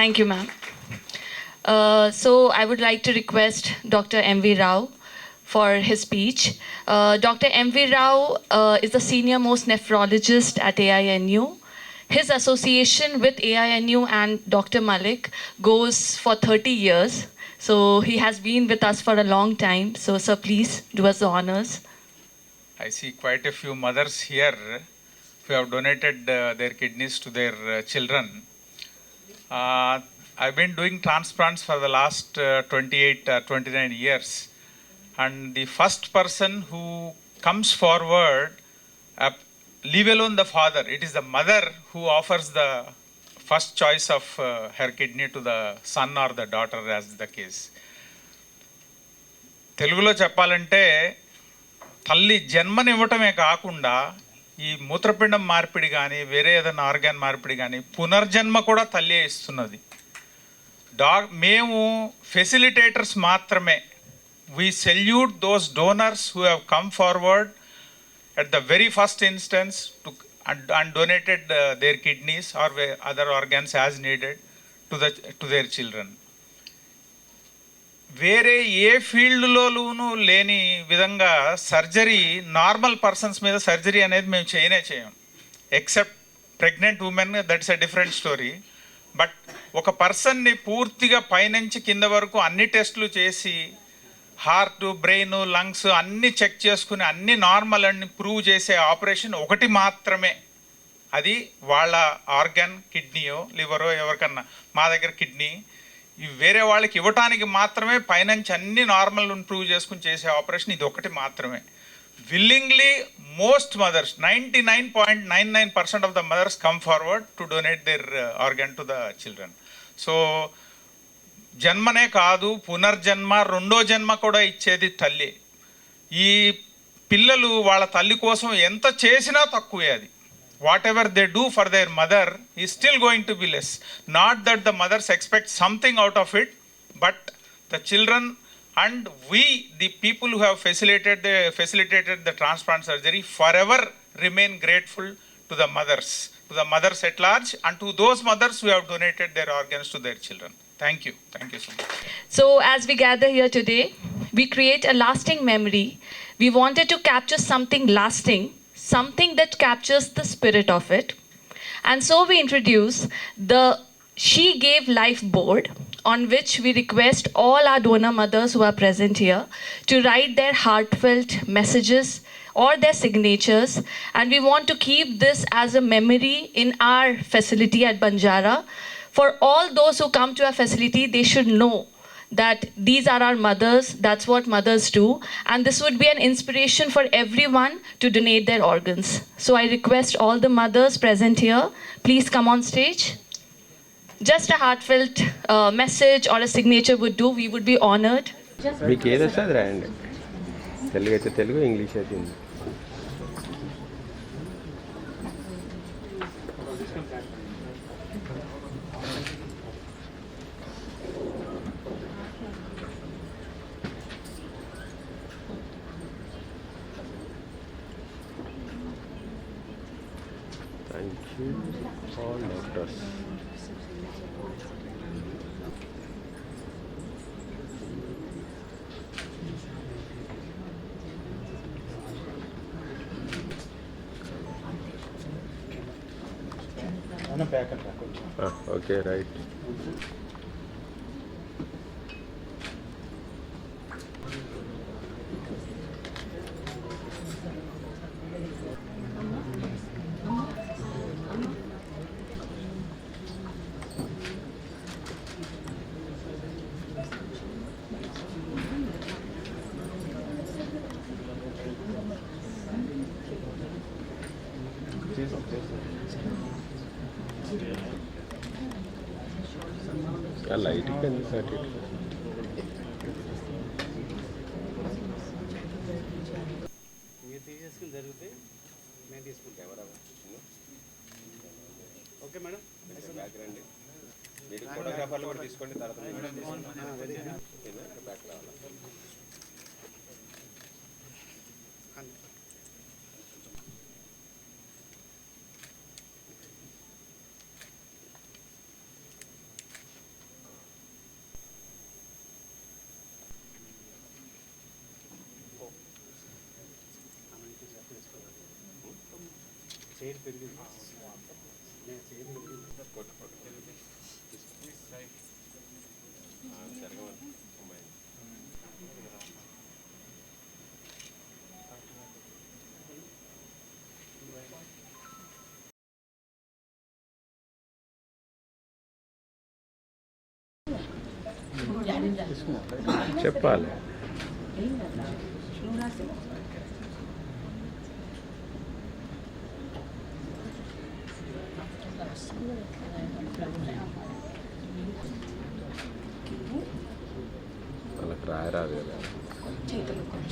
Thank you, ma'am. Uh, so I would like to request Dr. M.V. Rao for his speech. Uh, Dr. M.V. Rao uh, is the senior most nephrologist at AINU. His association with AINU and Dr. Malik goes for 30 years. So he has been with us for a long time. So, sir, please do us the honors. I see quite a few mothers here who have donated uh, their kidneys to their uh, children. Uh, I've been doing transplants for the last uh, 28, uh, 29 years. And the first person who comes forward, uh, leave alone the father, it is the mother who offers the first choice of uh, her kidney to the son or the daughter, as the case. తెలుగులో చెప్పాలంటే తల్లి జన్మనివ్వటమే కాకుండా ఈ మూత్రపిండం మార్పిడి కానీ వేరే ఏదైనా organ మార్పిడి కానీ పునర్జన్మ కూడా తల్లి ఇస్తున్నది. డా మేము ఫెసిలిటేటర్స్ మాత్రమే. We salute those donors who have come forward at the very first instance to and and donated their kidneys or other organs as needed to the to their children వేరే ఏ ఫీల్డ్లోనూ లేని విధంగా సర్జరీ నార్మల్ పర్సన్స్ మీద surgery అనేది మేము చేయనే చేయం. Except pregnant women that's a different story. But ఒక పర్సన్ని పూర్తిగా పైనుంచి కింద వరకు అన్ని టెస్టులు చేసి హార్ట్ బ్రెయిన్ లంగ్స్ అన్నీ చెక్ చేసుకుని అన్ని నార్మల్ అని ప్రూవ్ చేసే ఆపరేషన్ ఒకటి మాత్రమే. అది వాళ్ళ ఆర్గాన్ కిడ్నీయో లివరో ఎవరికన్నా. మా దగ్గర కిడ్నీ వేరే వాళ్ళకి ఇవ్వటానికి మాత్రమే పైనుంచి అన్ని నార్మల్ ఇంప్రూవ్ చేసుకుని చేసే ఆపరేషన్ ఇది ఒకటి మాత్రమే. Willingly most mothers ninety nine point nine nine percent of the mothers come forward to donate their organ to the children so జన్మనే కాదు పునర్జన్మ రెండో జన్మ కూడా ఇచ్చేది తల్లి. ఈ పిల్లలు వాళ్ళ తల్లి కోసం ఎంత చేసినా తక్కువే అది. whatever they do for their mother is still going to be less. Not that the mothers expect something out of it, but the children and we, the people who have facilitated the, facilitated the transplant surgery, forever remain grateful to the mothers, to the mothers at large, and to those mothers who have donated their organs to their children. Thank you. Thank you so much. So, as we gather here today, we create a lasting memory. We wanted to capture something lasting something that captures the spirit of it. And so we introduce the She Gave Life board, on which we request all our donor mothers who are present here to write their heartfelt messages or their signatures. And we want to keep this as a memory in our facility at Banjara. For all those who come to our facility, they should know that these are our mothers, that's what mothers do, and this would be an inspiration for everyone to donate their organs. So I request all the mothers present here, please come on stage. Just a heartfelt uh, message or a signature would do, we would be honored. మీకు రాయండి తెలుగు అయితే Telugu English అయితే English thank you all doctors okay right light కింద sir మీరు తీసేసుకుని జరిగితే మేము తీసుకుంటాం ఓకే మేడం. బ్యాక్ రండి. మీరు ఫోటోగ్రాఫర్లు కూడా తీసుకోండి తర్వాత బ్యాక్ రావాలి? చైర్ పెరిగింది. నేను చైర్ పెరిగింది. చెప్పాలి. వాళ్ళకి రాయరాదు కదా.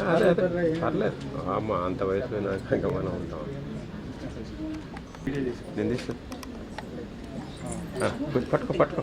అదే అదే. పర్లేదు. అమ్మ అంత వయసు పోయినాక ఇంకా మనం ఉంటాం. నేను తీసు కొంచెం పట్టుకో పట్టుకో.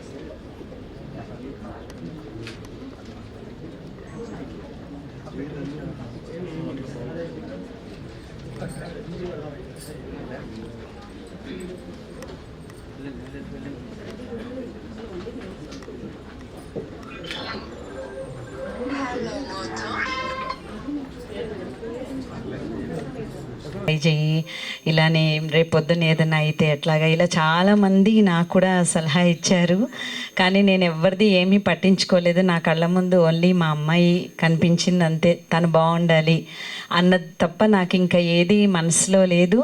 ట్రై చెయ్యి ఇలానే రేపు పొద్దున్న ఏదైనా అయితే ఎట్లాగా ఇలా చాలామంది నాకు కూడా సలహా ఇచ్చారు. కానీ నేను ఎవరిది ఏమీ పట్టించుకోలేదు. నా కళ్ళ ముందు ఓన్లీ మా అమ్మాయి కనిపించింది అంతే. తను బాగుండాలి అన్నది తప్ప నాకు ఇంకా ఏది మనసులో లేదు.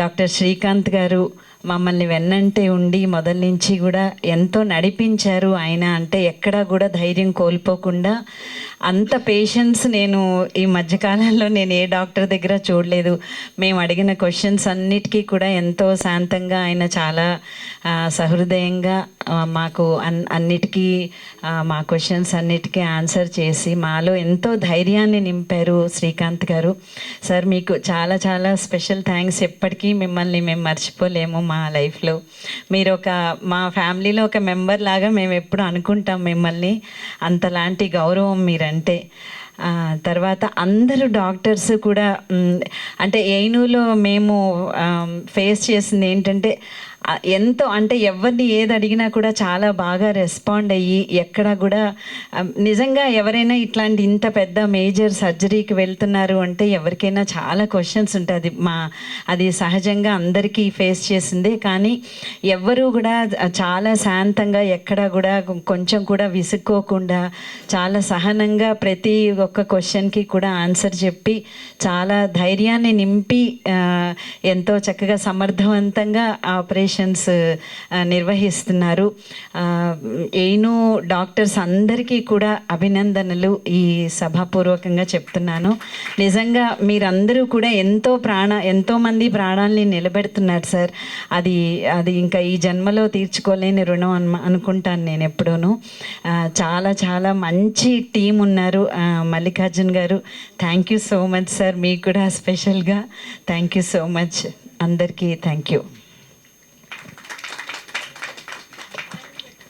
డాక్టర్ శ్రీకాంత్ గారు మమ్మల్ని వెన్నంటే ఉండి మొదల నుంచి కూడా ఎంతో నడిపించారు ఆయన. అంటే ఎక్కడా కూడా ధైర్యం కోల్పోకుండా అంత పేషెన్స్ నేను ఈ మధ్యకాలంలో నేను ఏ డాక్టర్ దగ్గర చూడలేదు. మేము అడిగిన క్వశ్చన్స్ అన్నిటికీ కూడా ఎంతో శాంతంగా ఆయన చాలా సహృదయంగా మాకు అన్ అన్నిటికీ మా క్వశ్చన్స్ అన్నిటికీ ఆన్సర్ చేసి మాలో ఎంతో ధైర్యాన్ని నింపారు శ్రీకాంత్ గారు. సార్ మీకు చాలా చాలా స్పెషల్ థ్యాంక్స్ ఎప్పటికీ మిమ్మల్ని మేము మర్చిపోలేము మా లైఫ్లో మీరు ఒక మా ఫ్యామిలీలో ఒక మెంబర్ లాగా మేము ఎప్పుడు అనుకుంటాం మిమ్మల్ని. అంతలాంటి గౌరవం మీరంటే. తర్వాత అందరూ డాక్టర్స్ కూడా అంటే ఏనులో మేము ఫేస్ చేసింది ఏంటంటే ఎంతో అంటే ఎవరిని ఏది అడిగినా కూడా చాలా బాగా రెస్పాండ్ అయ్యి ఎక్కడ కూడా నిజంగా ఎవరైనా ఇట్లాంటి ఇంత పెద్ద మేజర్ సర్జరీకి వెళ్తున్నారు అంటే ఎవరికైనా చాలా క్వశ్చన్స్ ఉంటుంది. మా అది సహజంగా అందరికీ ఫేస్ చేసిందే. కానీ ఎవ్వరూ కూడా చాలా శాంతంగా ఎక్కడ కూడా కొంచెం కూడా విసుక్కోకుండా చాలా సహనంగా ప్రతి ఒక్క క్వశ్చన్కి కూడా ఆన్సర్ చెప్పి చాలా ధైర్యాన్ని నింపి ఎంతో చక్కగా సమర్థవంతంగా ఆపరేషన్ సెషన్స్ uh, uh, నిర్వహిస్తున్నారు. ఏను డాక్టర్స్ అందరికీ కూడా అభినందనలు ఈ సభాపూర్వకంగా చెప్తున్నాను. నిజంగా మీరందరూ కూడా ఎంతో ప్రాణ ఎంతోమంది ప్రాణాలని నిలబెడుతున్నారు సార్. అది అది ఇంకా ఈ జన్మలో తీర్చుకోలేని రుణం అను అనుకుంటాను నేను ఎప్పుడూను. చాలా చాలా మంచి టీం ఉన్నారు. Mallikarjun garu thank you so much sir మీకు కూడా స్పెషల్గా. Thank you so much. అందరికీ థ్యాంక్ యూ.